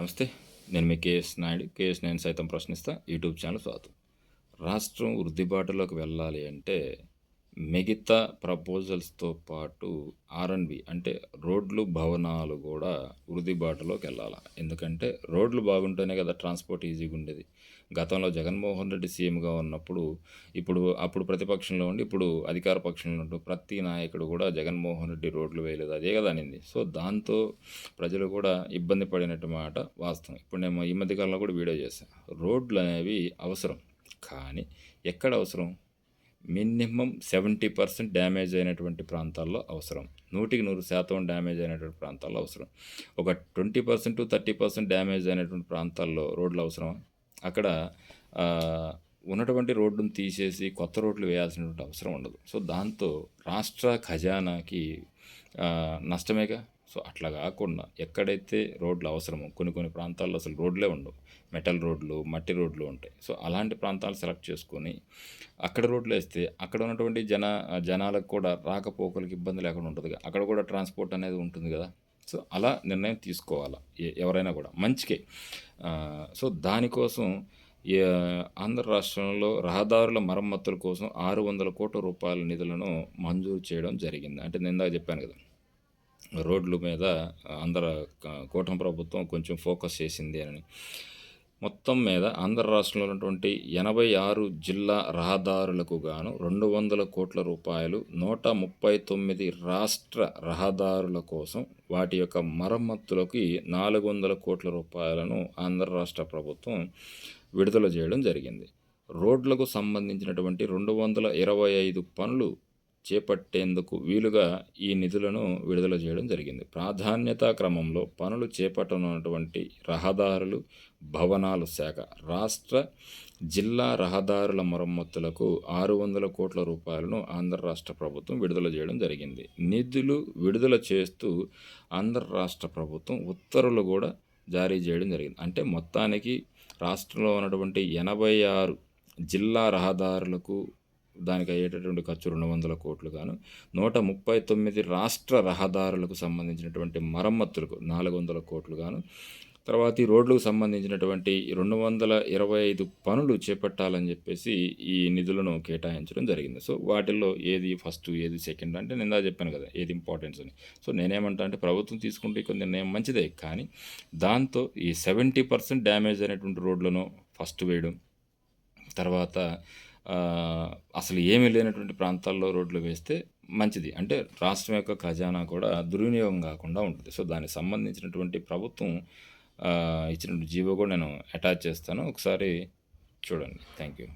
నమస్తే నేను మీ KS Naidu. KS నేను సైతం ప్రశ్నిస్తా. యూట్యూబ్ ఛానల్ స్వాగతం. రాష్ట్రం వృద్ధిబాటులోకి వెళ్ళాలి అంటే మిగతా ప్రపోజల్స్తో పాటు ఆర్ఎన్బి అంటే రోడ్లు భవనాలు కూడా వృద్ధిబాటలోకి వెళ్ళాలి? ఎందుకంటే రోడ్లు బాగుంటేనే కదా ట్రాన్స్పోర్ట్ ఈజీగా ఉండేది. గతంలో జగన్మోహన్ రెడ్డి సీఎంగా ఉన్నప్పుడు ఇప్పుడు అప్పుడు ప్రతిపక్షంలో ఉండి ఇప్పుడు అధికార పక్షంలో ఉంటూ ప్రతి నాయకుడు కూడా జగన్మోహన్ రెడ్డి రోడ్లు వేయలేదు. అదే కదా అనింది. సో దాంతో ప్రజలు కూడా ఇబ్బంది పడినట్టు మాట వాస్తవం. ఇప్పుడు నేను ఈ మధ్యకాలంలో కూడా వీడియో చేశాను రోడ్లు అనేవి అవసరం. కానీ ఎక్కడ అవసరం? మినిమం సెవెంటీ పర్సెంట్ డ్యామేజ్ అయినటువంటి ప్రాంతాల్లో అవసరం. నూటికి నూరు శాతం డ్యామేజ్ అయినటువంటి ప్రాంతాల్లో అవసరం. ఒక twenty percent thirty percent damage అయినటువంటి ప్రాంతాల్లో రోడ్లు అవసరం అక్కడ ఉన్నటువంటి రోడ్డును తీసేసి కొత్త రోడ్లు వేయాల్సినటువంటి అవసరం ఉండదు. సో దాంతో రాష్ట్ర ఖజానాకి నష్టమేగా? సో అట్లా కాకుండా ఎక్కడైతే రోడ్లు అవసరమో కొన్ని కొన్ని ప్రాంతాల్లో అసలు రోడ్లే ఉండవు. మెటల్ రోడ్లు మట్టి రోడ్లు ఉంటాయి. సో అలాంటి ప్రాంతాలు సెలెక్ట్ చేసుకొని అక్కడ రోడ్లు వేస్తే అక్కడ ఉన్నటువంటి జన జనాలకు కూడా రాకపోకలకు ఇబ్బంది లేకుండా ఉంటుంది అక్కడ కూడా ట్రాన్స్పోర్ట్ అనేది ఉంటుంది కదా. సో అలా నిర్ణయం తీసుకోవాలి ఎవరైనా కూడా. మంచికే. సో దానికోసం ఆంధ్ర రాష్ట్రంలో రహదారుల మరమ్మతుల కోసం ఆరు వందల కోట్ల రూపాయల నిధులను మంజూరు చేయడం జరిగింది. అంటే నేను ఇందాక చెప్పాను కదా రోడ్ల మీద ఆంధ్ర కూటమి ప్రభుత్వం కొంచెం ఫోకస్ చేసింది అని. మొత్తం మీద ఆంధ్ర రాష్ట్రంలో ఉన్నటువంటి ఎనభై ఆరు జిల్లా రహదారులకు గాను రెండు వందల కోట్ల రూపాయలు నూట ముప్పై తొమ్మిది రాష్ట్ర రహదారుల కోసం వాటి యొక్క మరమ్మతులకి నాలుగు వందల కోట్ల రూపాయలను ఆంధ్ర రాష్ట్ర ప్రభుత్వం విడుదల చేయడం జరిగింది. రోడ్లకు సంబంధించినటువంటి రెండు వందల ఇరవై ఐదు పనులు చేపట్టేందుకు వీలుగా ఈ నిధులను విడుదల చేయడం జరిగింది. ప్రాధాన్యతా క్రమంలో పనులు చేపట్టనున్నటువంటి రహదారులు భవనాలు శాఖ రాష్ట్ర జిల్లా రహదారుల మరమ్మతులకు ఆరు వందల కోట్ల రూపాయలను ఆంధ్ర రాష్ట్ర ప్రభుత్వం విడుదల చేయడం జరిగింది. నిధులు విడుదల చేస్తూ ఆంధ్ర రాష్ట్ర ప్రభుత్వం ఉత్తర్వులు కూడా జారీ చేయడం జరిగింది. అంటే మొత్తానికి రాష్ట్రంలో ఉన్నటువంటి ఎనభై ఆరు జిల్లా రహదారులకు దానికి అయ్యేటటువంటి ఖర్చు రెండు వందల కోట్లు గాను. నూట ముప్పై తొమ్మిది రాష్ట్ర రహదారులకు సంబంధించినటువంటి మరమ్మతులకు నాలుగు వందల కోట్లు గాను. తర్వాత ఈ రోడ్లకు సంబంధించినటువంటి రెండు వందల ఇరవై ఐదు పనులు చేపట్టాలని చెప్పేసి ఈ నిధులను కేటాయించడం జరిగింది. సో వాటిల్లో ఏది ఫస్ట్ ఏది సెకండ్ అంటే నేను చెప్పాను కదా ఏది ఇంపార్టెన్స్ అని. సో నేనేమంటా అంటే ప్రభుత్వం తీసుకుంటే కొన్ని నిర్ణయం మంచిదే కానీ దాంతో ఈ సెవెంటీ పర్సెంట్ డ్యామేజ్ అయినటువంటి రోడ్లను ఫస్ట్ వేయడం తర్వాత అసలు ఏమీ లేనటువంటి ప్రాంతాల్లో రోడ్లు వేస్తే మంచిది. అంటే రాష్ట్రం యొక్క ఖజానా కూడా దుర్వినియోగం కాకుండా ఉంటుంది. సో దానికి సంబంధించినటువంటి ప్రభుత్వం ఇచ్చినటువంటి జీవో కూడా నేను అటాచ్ చేస్తాను. ఒకసారి చూడండి. Thank you